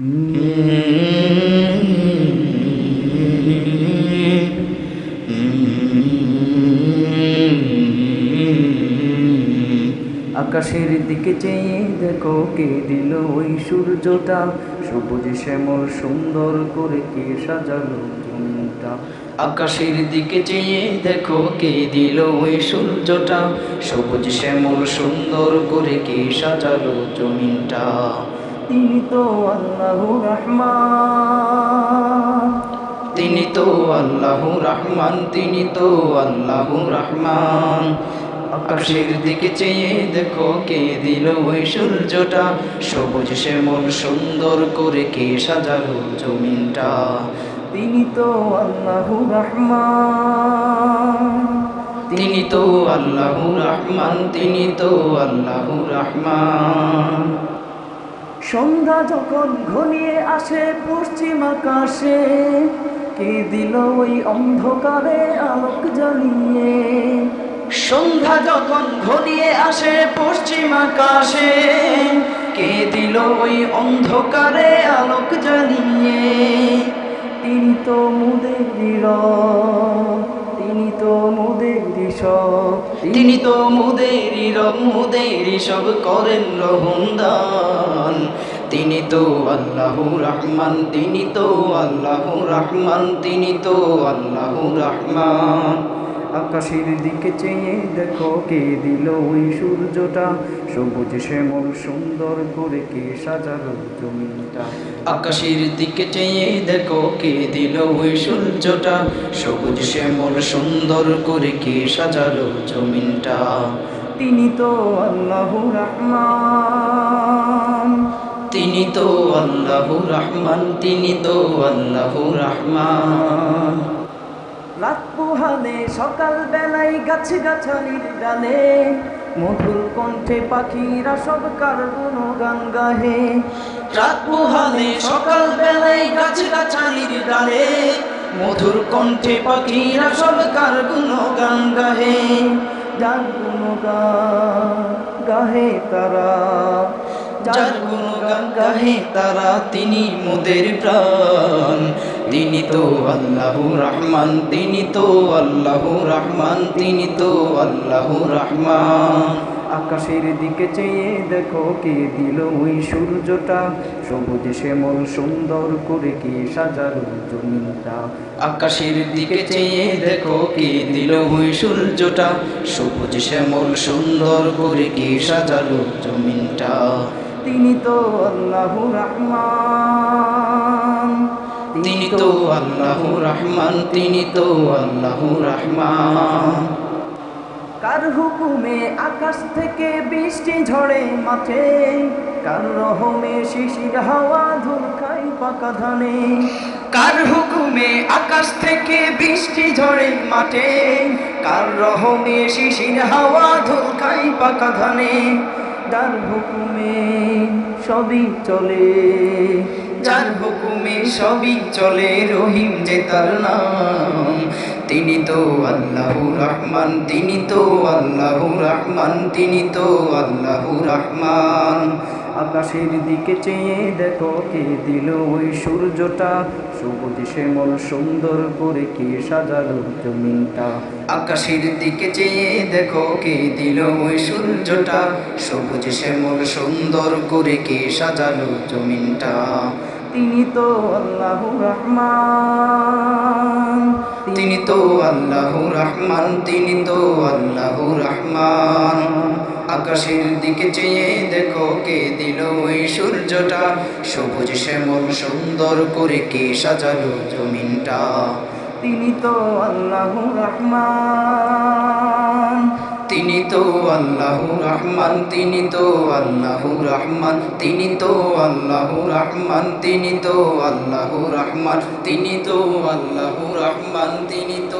Mm-hmm. আকাশের দিকে চেয়ে দেখো কে দিল ওই সূর্যটা। সবুজ শ্যামল সুন্দর করে কে সাজালো জমিটা আকাশের দিকে চেয়ে দেখো কে দিল ওই সূর্যটা। সবুজ শ্যামল সুন্দর করে কে সাজালো জমিনটা। তিনি তো আল্লাহ রহমান। তিনি তো আল্লাহ রহমান। তিনি তো আল্লাহ রহমান। আকাশের দিকে চেয়ে দেখো কে দিল ওই সূর্যটা। সবুজ শ্যামল সুন্দর করে কে সাজালো জমিনটা। তিনি তো আল্লাহ রহমান। তিনি তো আল্লাহ রহমান তিনি তো আল্লাহ রহমান। সন্ধ্যা যখন ঘনিয়ে আসে পশ্চিম আকাশে কে দিল ওই অন্ধকারে আলোক জ্বালিয়ে? সন্ধ্যা যখন ঘনিয়ে আসে পশ্চিম আকাশে, কে দিল ওই অন্ধকারে আলোক জ্বালিয়ে তিনি তো মুদের তিনি তো মুদের সব তিনি তো মুদেরই রব সব করেন রহমদান তিনি তো আল্লাহ রহমান, তিনি তো আল্লাহ রহমান, তিনি তো আল্লাহ রহমান। আকাশের দিকে চেয়ে দেখো কে দিল ওই সূর্যটা। সবুজ শ্যামল সুন্দর করে কে সাজালো জমিটা আকাশের দিকে চেয়ে দেখো কে দিল ওই সূর্যটা। সবুজ শ্যামল সুন্দর করে কে সাজালো জমিনটা। তিনি তো আল্লাহ রহমান। তিনি তো আল্লাহ রহমান, তিনি তো আল্লাহ রহমান। রাত পোহালে সকাল বেলায় গাছে গাছালির ডালে, মধুর কণ্ঠে পাখিরা সব কার গান গাহে। রাত পোহালে সকাল বেলায় গাছে গাছালির ডালে, মধুর কণ্ঠে পাখিরা সব কার গান গাহে। যার গান গাহে তারা যার গান গাহে তারা, তিনি মোদের প্রাণ। তিনি তো আল্লাহ রহমান তিনি তো আল্লাহ রহমান তিনি তো আল্লাহ রহমান। আকাশের দিকে চেয়ে দেখো কে দিল ওই সূর্যটা সবুজ শ্যামল সুন্দর করে কে সাজালো জমিনটা। আকাশের দিকে চেয়ে দেখো কে দিল ওই সূর্যটা সবুজ শ্যামল সুন্দর করে কে সাজালো জমিনটা। তিনি তো আল্লাহ রহমান। তো আল্লাহ রহমান তিনি তো আল্লাহ রহমান। কার হুকুমে আকাশ থেকে বৃষ্টি ঝড়ে মাঠে? কার রহমে শিশির হাওয়া ধুলকাই পাকা ধানে? কার হুকুমে আকাশ থেকে বৃষ্টি ঝড়ে মাঠে? কার রহমে শিশির হাওয়া ধুলকাই পাকা ধানে? যার হুকুমে সবই চলে। যার হুকুমে সবই চলে, রহিম যে তার নাম। তিনি তো আল্লাহ রহমান, তিনি তো আল্লাহ রহমান, তিনি তো আল্লাহ রহমান। আকাশের দিকে চেয়ে দেখো কে দিল ওই সূর্যটা? সবুজ শ্যামল, সুন্দর করে কে সাজালো জমিনটা? আকাশের দিকে চেয়ে দেখো কে দিল ওই সূর্যটা? সবুজ শ্যামল, সুন্দর করে কে সাজালো জমিনটা? তিনি তো আল্লাহ রহমান। তিনি তো আল্লাহ রহমান তিনি তো আল্লাহ রহমান। আকাশের দিকে চেয়ে দেখো কে দিল ওই সূর্যটা? সবুজ শ্যামল সুন্দর করে কে সাজালো জমিনটা? তিনি তো আল্লাহ রহমান। তিনি তো আল্লাহ রহমান, তিনি তো আল্লাহ রহমান, তিনি তো আল্লাহ রহমান, তিনি তো আল্লাহ রহমান, তিনি তো আল্লাহ রহমান, তিনি তো